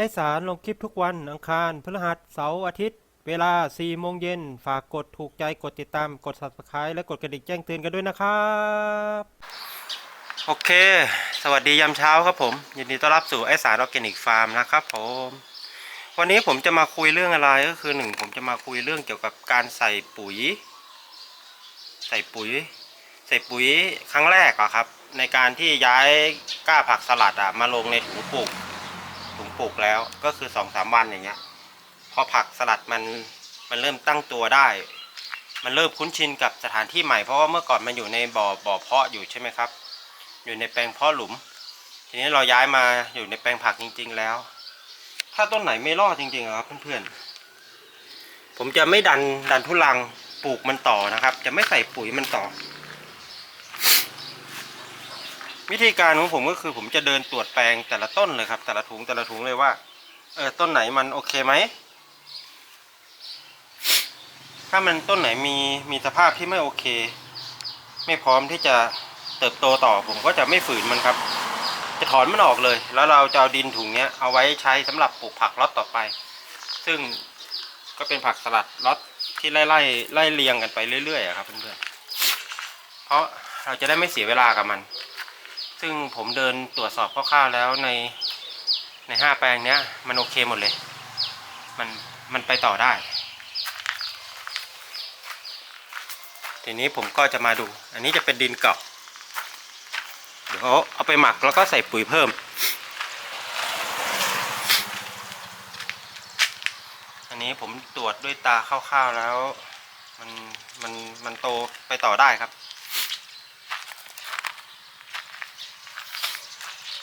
ไอสารลงคลิปทุกวันอังคารพฤหัสเสาร์อาทิตย์ เวลา 4 โมงเย็น ฝากกดถูกใจกดติดตามกด subscribe และกดกระดิ่งแจ้งเตือนกันด้วยนะครับ โอเค สวัสดียามเช้าครับผม ยินดีต้อนรับสู่ไอสารออร์แกนิกฟาร์มนะครับผม วันนี้ผมจะมาคุยเรื่องอะไรก็คือหนึ่งผมจะมาคุยเรื่องเกี่ยวกับการใส่ปุ๋ย ใส่ปุ๋ย ใส่ปุ๋ยครั้งแรกอะครับ ในการที่ย้ายก้าผักสลัดอะมาลงในถุงปลูก ถุงปลูกแล้วก็คือสองสามวันอย่างเงี้ย พอผักสลัดมันมันเริ่มตั้งตัวได้ มันเริ่มคุ้นชินกับสถานที่ใหม่เพราะว่าเมื่อก่อนมันอยู่ในบ่อบ่อเพาะอยู่ใช่ไหมครับ อยู่ในแปลงเพาะหลุม ทีนี้เราย้ายมาอยู่ในแปลงผักจริง ๆ แล้ว ถ้าต้นไหนไม่รอดจริงๆครับเพื่อนๆผมจะไม่ดันดันทุลังปลูกมันต่อนะครับ จะไม่ใส่ปุ๋ยมันต่อ วิธีการของผมก็คือผมจะเดินตรวจแปลงแต่ละต้นเลยครับ แต่ละถุงแต่ละถุงเลยว่าเออต้นไหนมันโอเคไหมถ้ามันต้นไหนมีมีสภาพที่ไม่โอเค ไม่พร้อมที่จะเติบโตต่อผมก็จะไม่ฝืนมันครับ จะถอนมันออกเลย แล้วเราจะเอาดินถุงเนี้ยเอาไว้ใช้สำหรับปลูกผักล็อตต่อไป ซึ่งก็เป็นผักสลัดล็อตที่ไล่ไล่ไล่เรียงกันไปเรื่อยๆครับเพื่อนๆเพราะเราจะได้ไม่เสียเวลากับมัน ซึ่งผมเดินตรวจสอบคร่าวๆแล้วในในห้าแปลงเนี้ย มันโอเคหมดเลย มันมันไปต่อได้ ทีนี้ผมก็จะมาดู อันนี้จะเป็นดินเก่าเดี๋ยวเอาไปหมักแล้วก็ใส่ปุ๋ยเพิ่ม อันนี้ผมตรวจด้วยตาคร่าวๆแล้ว มันมันมันโตไปต่อได้ครับ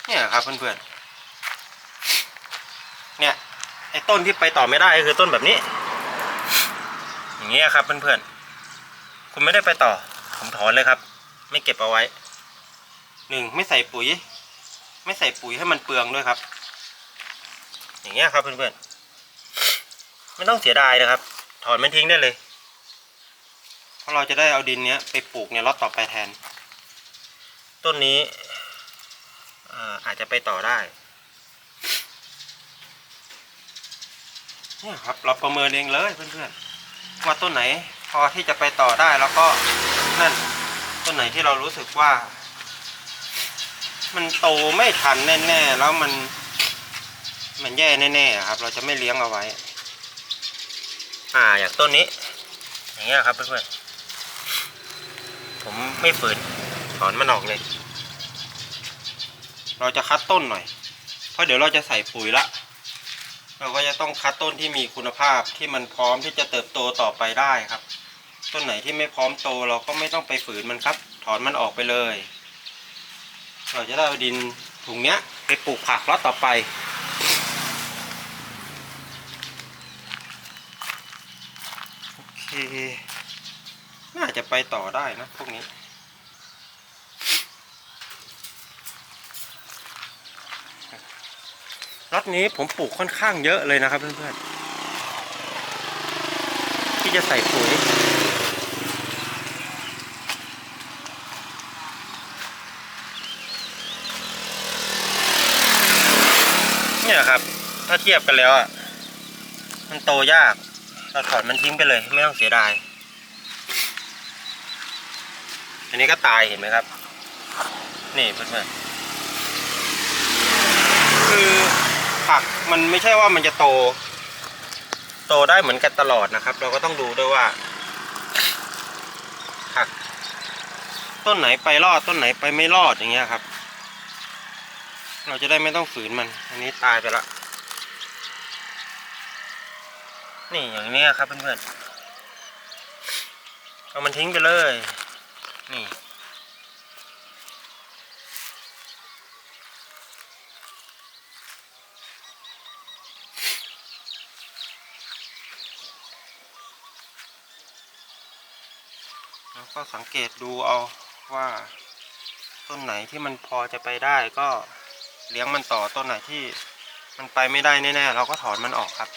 เนี่ยครับเพื่อนๆ เนี่ยไอ้ต้นที่ไปต่อไม่ได้คือต้นแบบนี้ อย่างเงี้ยครับเพื่อนๆ คุณไม่ได้ไปต่อ ผมถอนเลยครับ ไม่เก็บเอาไว้ หนึ่งไม่ใส่ปุ๋ย ไม่ใส่ปุ๋ยให้มันเปลืองด้วยครับ อย่างเงี้ยครับเพื่อนๆ ไม่ต้องเสียดายนะครับ ถอนมันทิ้งได้เลย เพราะเราจะได้เอาดินเนี้ยไปปลูกในรอบต่อไปแทน ต้นนี้ อ่ออาจจะไปต่อได้เนี่ยครับเราประเมินเองเลยเพื่อนๆว่าต้นไหนพอที่จะไปต่อได้แล้วก็นั่นต้นไหนที่เรารู้สึกว่า มันโตไม่ทันแน่ๆแล้วมัน มันแย่แน่ๆอะครับ เราจะไม่เลี้ยงเอาไว้ อ่าอย่างต้นนี้ อย่างเงี้ยครับเพื่อนๆผมไม่ฝืนถอนมันออกเลย เราจะคัดต้นหน่อย เพราะเดี๋ยวเราจะใส่ปุ๋ยละ เราก็จะต้องคัดต้นที่มีคุณภาพที่มันพร้อมที่จะเติบโตต่อไปได้ครับ ต้นไหนที่ไม่พร้อมโตเราก็ไม่ต้องไปฝืนมันครับ ถอนมันออกไปเลย เราจะได้เอาดินถุงเนี้ย ไปปลูกผักล็อตต่อไปโอเคน่าจะไปต่อได้นะพวกนี้ ล็อตนี้ผมปลูกค่อนข้างเยอะเลยนะครับเพื่อนๆที่จะใส่ปุ๋ยเนี่ยครับ ถ้าเทียบกันแล้วอะมันโตยากเราถอนมันทิ้งไปเลย ไม่ต้องเสียดาย อันนี้ก็ตายเห็นไหมครับ นี่เพื่อนๆคือ ผักมันไม่ใช่ว่ามันจะโต โตได้เหมือนกันตลอดนะครับ เราก็ต้องดูด้วยว่า ผัก ต้นไหนไปรอดต้นไหนไปไม่รอดอย่างเงี้ยครับ เราจะได้ไม่ต้องฝืนมัน อันนี้ตายไปละนี่อย่างนี้ครับเพื่อนๆเอามันทิ้งไปเลย นี่ แล้วก็สังเกตดูเอาว่าต้นไหนที่มันพอจะไปได้ก็เลี้ยงมันต่อต้นไหนที่มันไปไม่ได้แน่ๆเราก็ถอนมันออกครับ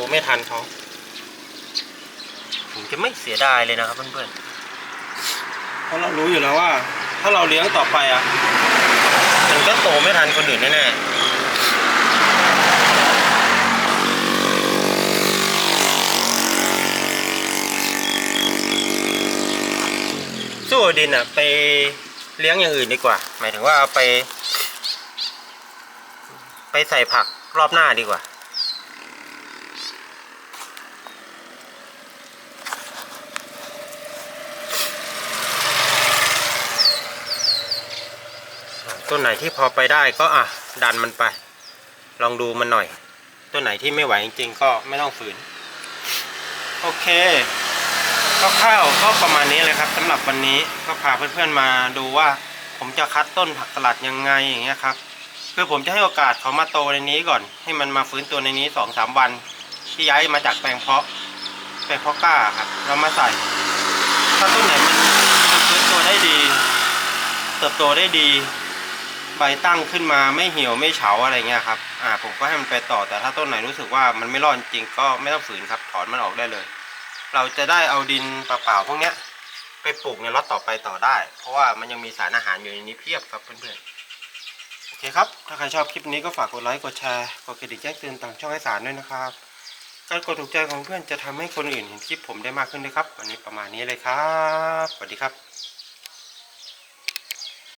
น ไม่ทันเขาผมจะไม่เสียดายเลยนะครับเพื่อนๆ เพราะเรารู้อยู่แล้วว่า ถ้าเราเลี้ยงต่อไปอะมันก็โตไม่ทันคนอื่นแน่ๆสู้เอาดินอะ ไปเลี้ยงอย่างอื่นดีกว่า หมายถึงว่าเอาไป ไปใส่ผักรอบหน้าดีกว่า ต้นไหนที่พอไปได้ก็อะดันมันไป ลองดูมันหน่อย ต้นไหนที่ไม่ไหวจริง ๆ ก็ไม่ต้องฝืน โอเคคร่าวๆก็ประมาณนี้เลยครับสำหรับวันนี้ก็พาเพื่อนๆมาดูว่า ผมจะคัดต้นผักสลัดยังไงอย่างเงี้ยครับคือผมจะให้โอกาสเขามาโตในนี้ก่อน ให้มันมาฟื้นตัวในนี้สองสามวัน ที่ย้ายมาจากแปลงเพาะแปลงเพาะกล้าครับเรามาใส่ ถ้าต้นไหนมันมันฟื้นตัวได้ดี เติบโตได้ดี ใบตั้งขึ้นมาไม่เหี่ยวไม่เฉาอะไรเงี้ยครับอ่าผมก็ให้มันไปต่อแต่ถ้าต้นไหนรู้สึกว่ามันไม่รอดจริงก็ไม่ต้องฝืนครับถอนมันออกได้เลย เราจะได้เอาดินเปล่าๆพวกเนี้ยไปปลูกในล็อตต่อไปต่อได้ เพราะว่ามันยังมีสารอาหารอยู่ในนี้เพียบครับเพื่อนๆโอเคครับ ถ้าใครชอบคลิปนี้ก็ฝากกดไลค์กดแชร์กดกระดิ่งแจ้งเตือนต่างช่องให้สารด้วยนะครับการกดถูกใจของเพื่อนจะทำให้คนอื่นเห็นคลิปผมได้มากขึ้นด้วยครับ วันนี้ประมาณนี้เลยครับสวัสดีครับ